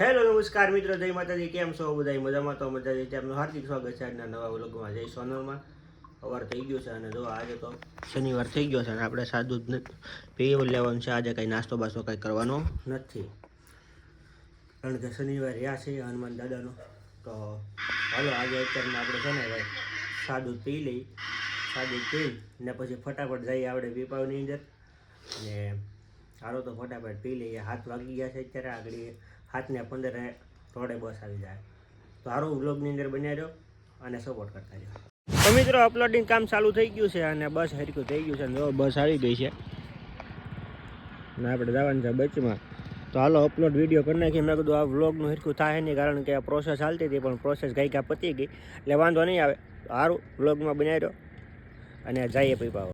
Hello, નમસ્કાર મિત્રો, જય માતાજી. કેમ છો? બધા મજામાં? તો મજા જઈ આપનું હાર્દિક સ્વાગત છે આજના નવા વ્લોગમાં. જય સોનલમાં. સવાર થઈ ગયો છે અને જો આજે તો શનિવાર થઈ ગયો છે અને આપણે સાદું જ ન- પીવું લેવાનું છે. આજે કંઈ નાસ્તો બાસ્તો કંઈ કરવાનો નથી. કારણ કે શનિવાર રહ્યા છે હનુમાન દાદાનો. તો હાલો, આજે અત્યારમાં આપણે છે ને ભાઈ સાદું પી લઈ. સાદું પી ને પછી ફટાફટ જઈએ આપણે પીપાવની અંદર. અને હાલો તો ફટાફટ પી લઈએ. હાથ વાગી ગયા છે અત્યારે આગળ. હાથને પંદરે રોડે બસ આવી જાય. તો સારું વ્લોગની અંદર બન્યા રહ્યો અને સપોર્ટ કરતા રહ્યો તો મિત્રો અપલોડિંગ કામ ચાલુ થઈ ગયું છે અને બસ હરકું થઈ ગયું છે અને જો બસ આવી ગઈ છે. ને આપણે જવાનું છે બચમાં. તો હાલો અપલોડ વીડિયો કરી નાખી મેં કીધું, આ વ્લોગનું હરકું થાય નહીં કારણ કે આ પ્રોસેસ ચાલતી હતી, પણ પ્રોસેસ ગઈ કા પતી ગઈ. એટલે વાંધો નહીં આવે. સારું વ્લોગમાં બનાવી રહ્યો અને જઈએ પીપાવો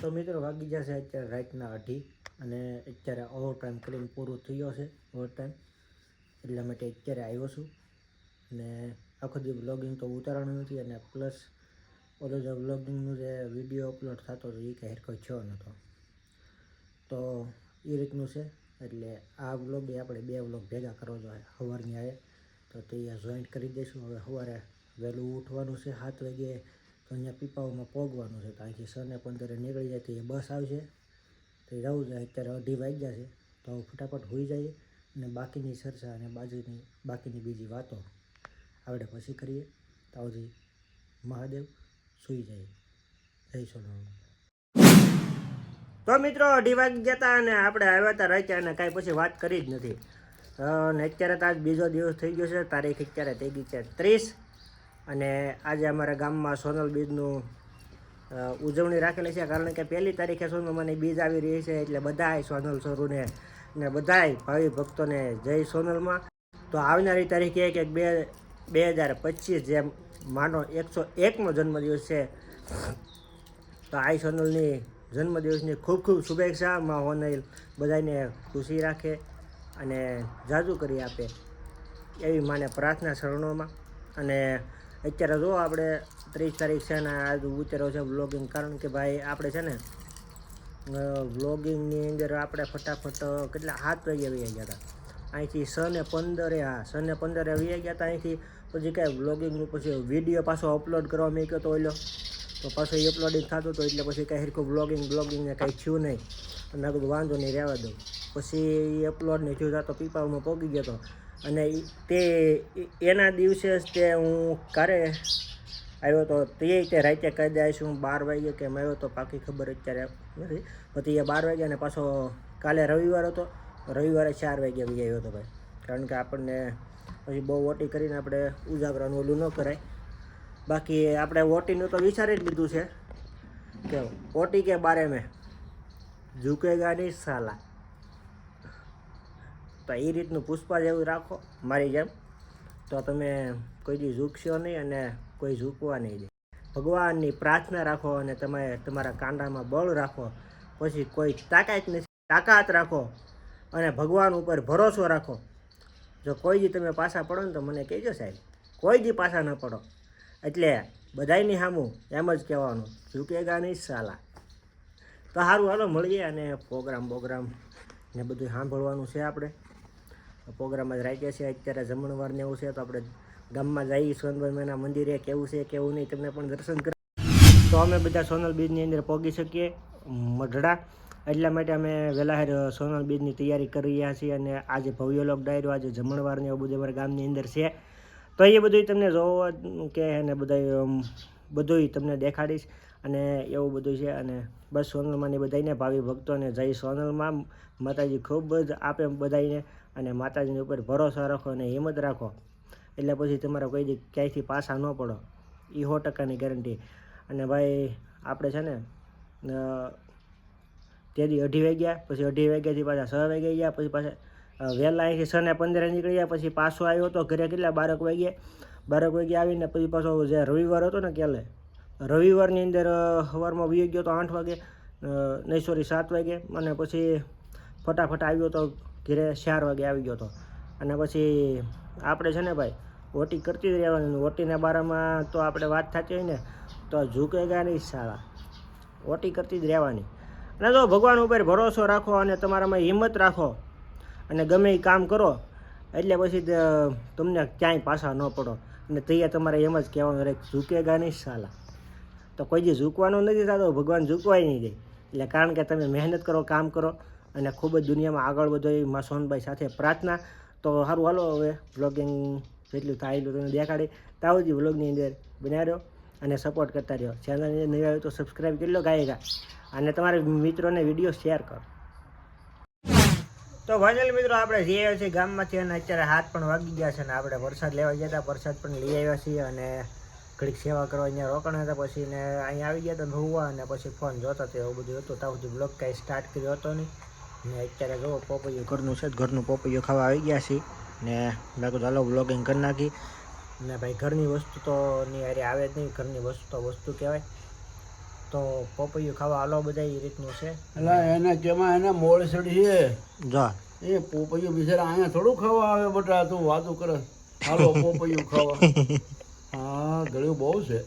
તો મિત્રો, વાગી જશે અત્યારે રાતના અઢી અને અત્યારે ઓવર ટાઈમ કરીને પૂરું થયો છે ઓવર ટાઈમ એટલા માટે અત્યારે આવ્યો છું. ને આખો દિવસ બ્લોગિંગ તો ઉતારવાનું નથી અને પ્લસ ઓલો જે વ્લોગિંગનું જે વીડિયો અપલોડ થતો હતો એ કંઈ હેરકો થયો નહોતો. તો એ રીતનું છે. એટલે આ વ્લોગ આપણે બે વ્લોગ ભેગા કરવા જોઈએ. સવારની આવે તો તે જોઈન્ટ કરી દઈશું. હવે સવારે વહેલું ઉઠવાનું છે, સાત વાગે. તો અહીંયા પીપાઓમાં પોગવાનું છે. તો અહીંથી સને પંદરે નીકળી જાય તો એ બસ આવશે. તો જવું જાય. અત્યારે અઢી વાગ્યા છે. તો ફટાફટ હોઈ જાય અને બાકીની ચર્ચા અને બાજુની બાકીની બીજી વાતો આપણે પછી કરીએ. તાવજી મહાદેવ સૂઈ જાય. જય સોનારાયણ તો મિત્રો અઢી ગયા હતા અને આપણે આવ્યા હતા રાખ્યા અને કાંઈ પછી વાત કરી જ નથી. અને અત્યારે તો આજ બીજો દિવસ થઈ ગયો છે, તારીખ અત્યારે થઈ ગઈ છે ત્રીસ. અને આજે અમારા ગામમાં સોનલ બીજનું ઉજવણી રાખેલી છે, કારણ કે પહેલી તારીખે સોનલમાંની બીજ આવી રહી છે, એટલે બધા સોનલ સ્વરૂને ને બધાય ભાવિ ભક્તોને જય સોનલમાં. તો આવનારી તારીખે એક એક બે બે હજાર પચીસ જેમ માનો એકસો એકનો જન્મદિવસ છે. તો આઈ સોનલની જન્મદિવસની ખૂબ ખૂબ શુભેચ્છા. માં હોનલ બધાને ખુશી રાખે અને જાજુ કરી આપે એવી માને પ્રાર્થના શરણોમાં. અને અત્યારે જો આપણે ત્રીસ તારીખ છે ને આજ ઉતર્યો છે વ્લોગિંગ કારણ કે ભાઈ આપણે છે ને વ્લોગિંગની અંદર આપણે ફટાફટ કેટલા સાત વાગે વહી ગયા હતા. અહીંથી સને પંદરે, હા સ ને પંદરે વહી ગયા હતા અહીંથી. પછી કાંઈ વ્લોગિંગનું પછી વીડિયો પાછો અપલોડ કરવા મેં કહ્યો તો ઓલો. તો પાછો એ અપલોડિંગ થતું હતું એટલે પછી કાંઈ હરખું બ્લોગિંગ બ્લોગિંગને કાંઈ થયું નહીં. અને મેં કીધું, વાંધો નહીં, રહેવા દઉં. પછી એ અપલોડ નહીં થયું તો પીપાવમાં પોગી ગયો હતો. અને તે, એના દિવસે જ તે હું કારે આવ્યો તો તે રીતે રાતે કહી દે શું બાર વાગે કેમ આવ્યો તો પાકી ખબર અત્યારે નથી. પછી એ બાર વાગ્યા અને પાછો કાલે રવિવાર હતો. રવિવારે ચાર વાગે આવી આવ્યો હતો ભાઈ. કારણ કે આપણને પછી બહુ ઓટી કરીને આપણે ઉજાગરાનું ઓલું ન કરાય. બાકી આપણે ઓટીનું તો વિચારી જ લીધું છે. કે ઓટી કે બારે મેં? ઝુકેગા નહીં સાલા. તો એ રીતનું પુષ્પા જેવું રાખો, મારી જેમ. તો તમે કોઈ દી ઝૂકશો નહીં અને કોઈ ઝૂકવા નહીં દે. ભગવાનની પ્રાર્થના રાખો અને તમે તમારા કાંડામાં બળ રાખો. પછી કોઈ તાકાત નથી. તાકાત રાખો અને ભગવાન ઉપર ભરોસો રાખો. જો કોઈ દી તમે પાછા પડો ને તો મને કહેજો સાહેબ. કોઈ દી પાછા ન પડો. એટલે બધાયની સામું એમ જ કહેવાનું. ઝૂકેગા નહીં સાલા. તો સારું હાલો, મળીએ અને પ્રોગ્રામ બોગ્રામ ને બધું સાંભળવાનું છે આપણે. પ્રોગ્રામ જ રાખીએ છીએ અત્યારે જમણવાર ને એવું છે તો આપણે ગામમાં જઈ સોનભાઈ મેના મંદિરે કેવું છે, કેવું નહીં, તમને પણ દર્શન કરાવ. તો અમે બધા સોનલ બીજની અંદર પહોંચી શકીએ, મઢડા. એટલા માટે અમે વહેલાહેર સોનલ બીજની તૈયારી કરી રહ્યા છીએ અને આજે ભવ્ય લોક ડાયરો આજે જમણવાર ને એવું બધું અમારા ગામની અંદર છે. તો એ બધું તમને જોવા કે અને બધા બધું તમને દેખાડીશ અને એવું બધું છે. અને બસ સોનલમાંની બધાને ભાવિ ભક્તોને જય સોનલમાં. માતાજી ખૂબ જ આપે બધાને અને માતાજીની ઉપર ભરોસો રાખો અને હિંમત રાખો. એટલે પછી તમારે કોઈ દી ક્યાંયથી પાછા ન પડો. એ સો ટકાની ગેરંટી અને ભાઈ, આપણે છે ને તેથી અઢી વાગ્યા, પછી અઢી વાગ્યાથી પાછા છ વાગે ગયા, પછી પાછા વહેલા અહીંથી છ ને પંદરે નીકળી ગયા પછી પાછો આવ્યો હતો ઘરે કેટલા? બારક વાગ્યે. બારક વાગે આવીને પછી પાછો જે રવિવાર હતો ને ક્યાલે, રવિવારની અંદર સવારમાં વી ગયો તો આઠ વાગે નહીં સોરી સાત વાગે, અને પછી ફટાફટ આવ્યો તો ઘરે ચાર વાગે આવી ગયો હતો. અને પછી, આપણે છે ને ભાઈ ઓટી કરતી જ રહેવાની ઓટીના બારામાં તો આપણે વાત થતી હોય ને, તો ઝૂકેગા નહીં સારા ઓટી કરતી જ રહેવાની. અને જો ભગવાન ઉપર ભરોસો રાખો અને તમારામાં હિંમત રાખો અને ગમે એ કામ કરો, એટલે પછી તમને ક્યાંય પાછા ન પડો. અને તૈયાર તમારે એમ જ કહેવાનું રહે ઝૂકેગા નહીં સાલા તો કોઈ જે ઝૂકવાનું નથી થતો ભગવાન ઝૂકવાય નહીં દે. એટલે કારણ કે તમે મહેનત કરો, કામ કરો અને ખૂબ જ દુનિયામાં આગળ વધો એ માં સોનભાઈ સાથે પ્રાર્થના. તો સારું હાલો હવે વ્લોગિંગ જેટલું થાય એટલું તમને દેખાડી. તાવ જ વ્લોગની અંદર બનાવ્યો અને સપોર્ટ કરતા રહ્યો. ચેનલની નહીં આવ્યું તો સબસ્ક્રાઈબ કેટલો ગાયેગા અને તમારા મિત્રોને વીડિયો શેર કરો. તો ફાઇનલ મિત્રો આપણે જઈ આવ્યા છીએ ગામમાંથી અને અત્યારે હાથ પણ વાગી ગયા છે અને આપણે વરસાદ લેવા ગયા હતા. વરસાદ પણ લઈ આવ્યા છીએ અને ઘડીક સેવા કરવા અહીંયા રોકાણ હતા. પછી ને અહીંયા આવી ગયા હતા નહોવા અને પછી ફોન જોતા હતો એવું બધું હતું. ત્યાં સુધી બ્લોગ કાંઈ સ્ટાર્ટ કર્યો હતો નહીં. ને અત્યારે જો પોપૈયું ઘરનું છે ઘરનું પોપૈયું ખાવા આવી ગયા છીએ. ને મેં કીધું હાલો બ્લોગિંગ કરી નાખી. ને ભાઈ ઘરની વસ્તુ તો ની અરે આવે જ નહીં. ઘરની વસ્તુ તો વસ્તુ કહેવાય. તો પોપૈયું ખાવા હાલો બધા એ રીતનું છે. એટલે એને કેમાં એને મોળસડી છે? જા. એ પોપૈયું બિચારા અહીંયા થોડું ખાવા આવે બટા તું વાતું કરે. હાલો પોપૈયું ખાવા. હા ગળ્યું બહુ છે.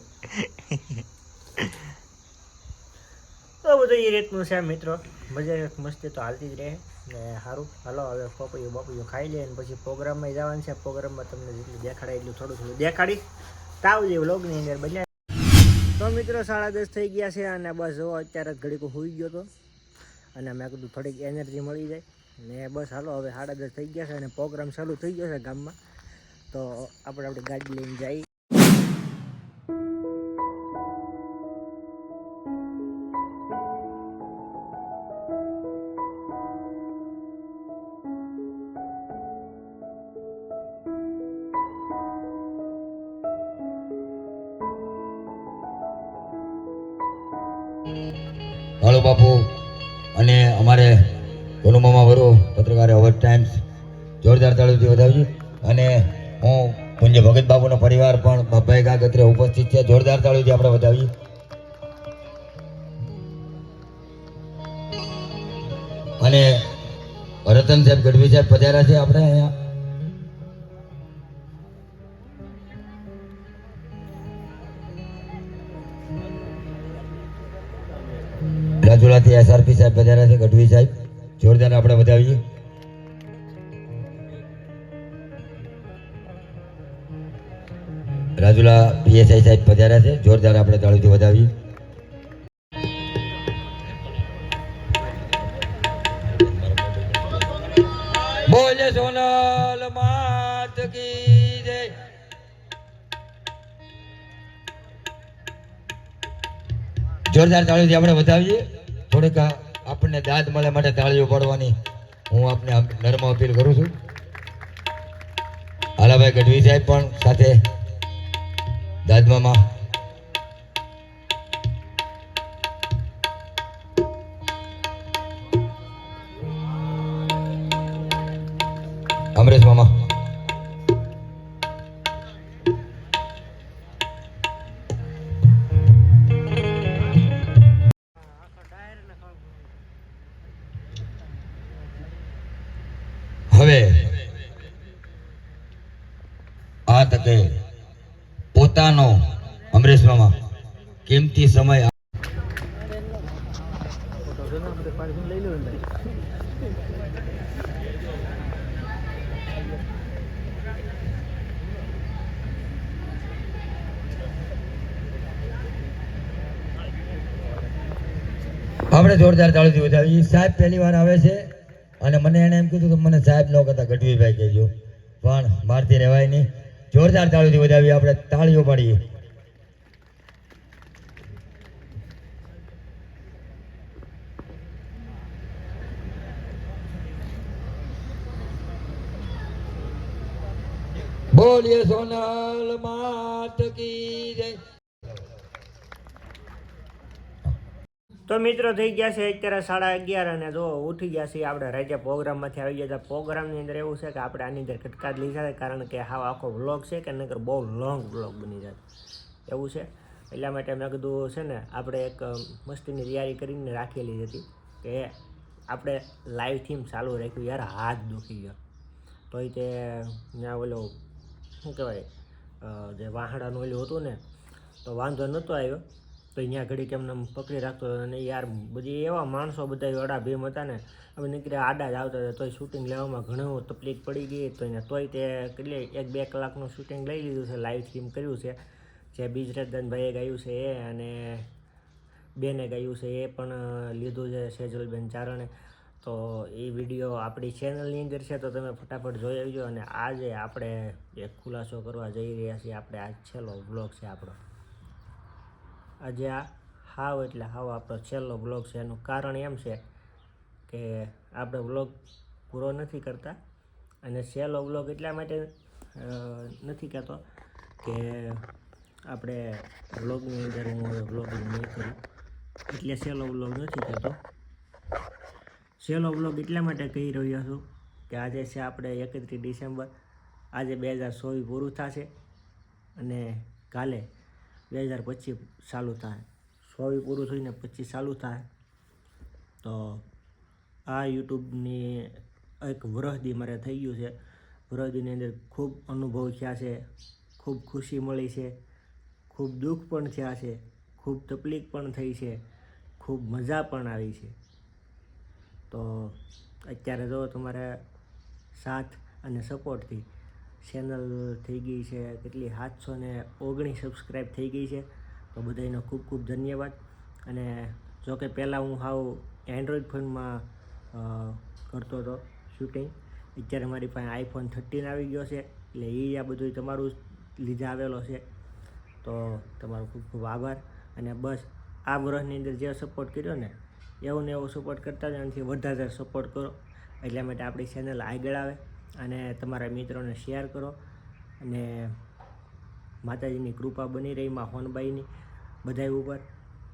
તો બધું એ રીતનું છે મિત્રો. મજા મસ્તી તો હાલતી જ રહે. ને સારું હાલો, હવે પપૈયું બપૈયું ખાઈ લે અને પછી પ્રોગ્રામમાં જવાનું છે. પ્રોગ્રામમાં તમને જેટલું દેખાડાય એટલું થોડું થોડું દેખાડી. તાવ જેવું લોગની અંદર બન્યા. તો મિત્રો, સાડા દસ થઈ ગયા છે અને બસ જો અત્યારે ઘડીક હોઈ ગયો હતો અને મેં કીધું થોડીક એનર્જી મળી જાય. ને બસ હાલો, હવે સાડા દસ થઈ ગયા છે અને પ્રોગ્રામ ચાલુ થઈ ગયો છે ગામમાં. તો આપણે આપણી ગાડી લઈને જઈએ. હાલો બાપુ. અને અમારે કોનુમામાં વરો પત્રકારે અવર ટાઈમ્સ. જોરદાર તાળુથી વધાવજો. અને હું પૂંજ્ય ભગત બાપુનો પરિવાર પણ બાપભાઈ કાગત્રે ઉપસ્થિત છે. જોરદાર તાળુથી આપણે વધાવીએ. અને રતન સાહેબ ગઢવી સાહેબ પધાર્યા છે આપણે અહીંયા. ગઢવી સાહેબ, જોરદાર આપણે વધાવીએ. રાજુલા પીએસઆઈ સાહેબ પધાર્યા છે, જોરદાર આપણે તાળુથી વધાવીએ. બોલે સોનલ, માત કી જોરદાર તાળીથી આપણે વધાવીએ. થોડીક આપણને દાદ મળે માટે તાળીઓ પાડવાની. હું આપને આપ- નર્મ અપીલ કરું છું. હાલાભાઈ ગઢવી સાહેબ પણ સાથે દાદમામાં તકે પોતાનો અમરેશ કિંમતી સમય આપણે જોરદાર ચાલુથી વધાવી સાહેબ પહેલી વાર આવે છે અને મને એને એમ કીધું કે મને સાહેબ ન કહેતા ગઢવીભાઈ કહેજો. પણ મારથી રહેવાય નહીં. જોરદાર તાળીથી વધાવી આપણે તાળીઓ પાડીએ. બોલીએ સોનલ માત કી જય. તો મિત્રો થઈ ગયા છે અત્યારે સાડા અગિયાર અને જો ઉઠી ગયા છીએ આપણે રાજા પ્રોગ્રામમાંથી આવી ગયા હતા પ્રોગ્રામની અંદર એવું છે કે આપણે આની અંદર કટકા લીધા છે, કારણ કે હા આખો વ્લોગ છે કે નકર બહુ લોંગ વ્લોગ બની જાય એવું છે? એટલા માટે મેં કીધું છે ને, આપણે એક મસ્તીની તૈયારી કરીને રાખેલી હતી કે આપણે લાઈવ થીમ ચાલુ રાખ્યું યાર, હાથ દુખી ગયો. તો તે ત્યાં ઓલો, શું કહેવાય જે વાહડાનું ઓલું હતું ને, તો વાંધો નહોતો આવ્યો. તો અહીંયા ઘડીક એમને પકડી રાખતો અને યાર બધી એવા માણસો બધા અડા ભીમ હતા ને, હવે નીકળ્યા આડા જ આવતા હતા, તોય શૂટિંગ લેવામાં ઘણું તકલીફ પડી ગઈ તો એને તોય તે કેટલી એક બે કલાકનું શૂટિંગ લઈ લીધું છે લાઈવ સ્ટ્રીમ કર્યું છે. જે બીજરાજદાનભાઈએ ગાયું છે એ અને બેને ગાયું છે એ પણ લીધું છે સેજલબેન ચારણે. તો એ વીડિયો આપણી ચેનલની અંદર છે, તો તમે ફટાફટ જોઈ આવજો અને આજે આપણે એક ખુલાસો કરવા જઈ રહ્યા છીએ, આપણે આજ છેલ્લો બ્લોગ છે આપણો. આજે આ હાવ એટલે હાવ આપણો છેલ્લો બ્લોગ છે. એનું કારણ એમ છે કે આપણે બ્લોગ પૂરો નથી કરતા અને છેલ્લો બ્લોગ એટલા માટે નથી કહેતો કે આપણે બ્લોગની અંદર હું બ્લોગિંગ નહીં કરું. એટલે છેલ્લો બ્લોગ નથી કહેતો. છેલ્લો બ્લોગ એટલા માટે કહી રહ્યો છું કે આજે છે આપણે એકત્રીસ ડિસેમ્બર. આજે બે હજાર ચોવીસ પૂરું થશે અને કાલે બે હજાર પચીસ ચાલુ થાય. ચોવીસ પૂરું થઈને પચીસ ચાલુ થાય. તો આ યુટ્યુબની એક વરહદી મારે થઈ ગયું છે. વરહદીની અંદર ખૂબ અનુભવ થયા છે, ખૂબ ખુશી મળી છે, ખૂબ દુઃખ પણ થયા છે, ખૂબ તકલીફ પણ થઈ છે, ખૂબ મજા પણ આવી છે. તો અત્યારે જો તમારે સાથ અને સપોર્ટથી ચેનલ થઈ ગઈ છે, કેટલી સાતસો ને ઓગણીસ સબસ્ક્રાઈબ થઈ ગઈ છે. તો બધાનો ખૂબ ખૂબ ધન્યવાદ. અને જો કે પહેલાં હું હાવ એન્ડ્રોઈડ ફોનમાં કરતો હતો શૂટિંગ અત્યારે મારી પાસે આઈફોન થર્ટીન આવી ગયો છે, એટલે એ આ બધું તમારું લીધે આવેલો છે. તો તમારો ખૂબ ખૂબ આભાર. અને બસ, આ વર્ષની અંદર જે સપોર્ટ કર્યો ને, એવો ને એવો સપોર્ટ કરતા જ એનાથી વધારે સપોર્ટ કરો. એટલા માટે આપણી ચેનલ આગળ આવે. અને તમારા મિત્રોને શેર કરો. અને માતાજીની કૃપા બની રહી માં હોનબાઈની બધાય ઉપર.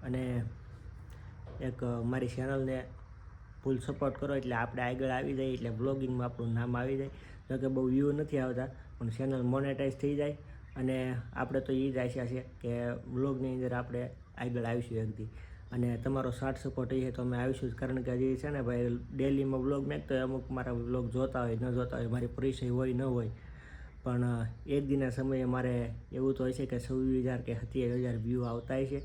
અને એક મારી ચેનલને ફૂલ સપોર્ટ કરો એટલે આપણે આગળ આવી જાય, એટલે બ્લોગિંગમાં આપણું નામ આવી જાય. જો કે બહુ વ્યૂ નથી આવતા, પણ ચેનલ મોનેટાઈઝ થઈ જાય. અને આપણે તો એ જ આશા છે કે બ્લોગની અંદર આપણે આગળ આવીશું એકદી અને તમારો સાથ સપોર્ટ એ તો અમે આવીશું જ. કારણ કે હજી છે ને ભાઈ, ડેલીમાં બ્લોગ મેકતો હોય અમુક મારા બ્લોગ જોતા હોય, ન જોતા હોય, મારી પરિચય હોય, ન હોય. પણ એક દિનના સમયે મારે એવું તો હોય છે કે છવ્વીસ હજાર કે સત્યાવીસ હજાર વ્યૂ આવતા છે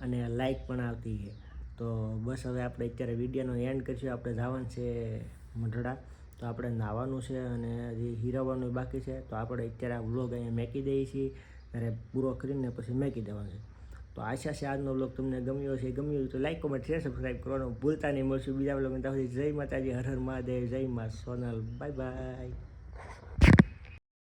અને લાઇક પણ આવતી છે. તો બસ હવે આપણે અત્યારે વિડીયોનો એન્ડ કરીશું. આપણે જવાનું છે મઢડા. તો આપણે નાહવાનું છે અને હજી હીરાવાનું બાકી છે. તો આપણે અત્યારે આ વ્લોગ અહીંયા મેકી દઈએ છીએ. ત્યારે પૂરો કરીને પછી મેકી દેવાનો છે. તો આશા છે આજનો બ્લોગ તમને ગમ્યો છે ગમ્યું તો લાઈક કોમેન્ટ શેર સબસ્ક્રાઈબ કરવાનું ભૂલતા નહીં. મળશું બીજા વ્લોગ ત્યાં જય માતાજી, હર હર મહાદેવ, જય મા સોનલ. Bye bye